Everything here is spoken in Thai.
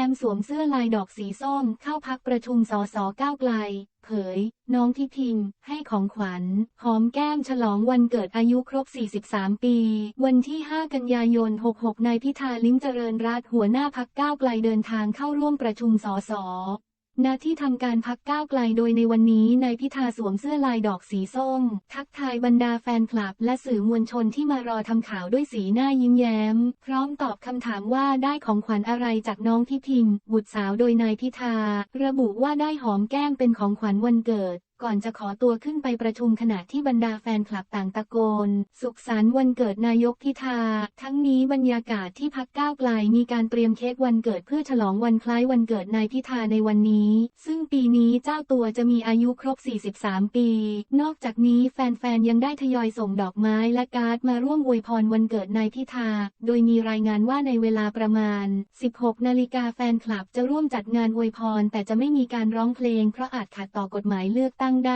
ย้มสวมเสื้อลายดอกสีส้มเข้าพักประชุมสสก้าวไกล เผย น้องทิทิง ให้ของขวัญ หอมแก้มฉลองวันเกิดอายุครบ 43 ปี วันที่ 5 กันยายน 66 นายพิธาลิ้มเจริญรัตหัวหน้าพักก้าวไกลเดินทางเข้าร่วมประชุมสส ณที่ทำการพักก้าวไกลโดยในวันนี้นายพิธาสวมเสื้อลายดอกสีส้ม ทักทายบรรดาแฟนคลับ และสื่อมวลชนที่มารอทำข่าวด้วยสีหน้ายิ้มแย้ม พร้อมตอบคำถามว่าได้ของขวัญอะไรจากน้องพิพิมบุตรสาวโดยนายพิธา ระบุว่าได้หอมแก้มเป็นของขวัญวันเกิด ก่อนจะขอตัวขึ้นไปประชุมขณะที่บรรดาแฟนคลับต่างตะโกน สุขสันต์วันเกิดนายกพิธา ทั้งนี้บรรยากาศที่พักก้าวไกลมีการเตรียมเค้กวันเกิดเพื่อฉลองวันคล้ายวันเกิดนายพิธาในวันนี้ ซึ่งปีนี้เจ้าตัวจะมีอายุครบ 43 ปี นอกจากนี้แฟนๆ ยังได้ทยอยส่งดอกไม้และการ์ดมาร่วมอวยพรวันเกิดนายพิธา โดยมีรายงานว่าในเวลาประมาณ 16 นาฬิกาแฟนคลับจะร่วมจัดงานอวยพร แต่จะไม่มีการร้องเพลงเพราะอาจขัดต่อกฎหมายเลือกตั้งางได้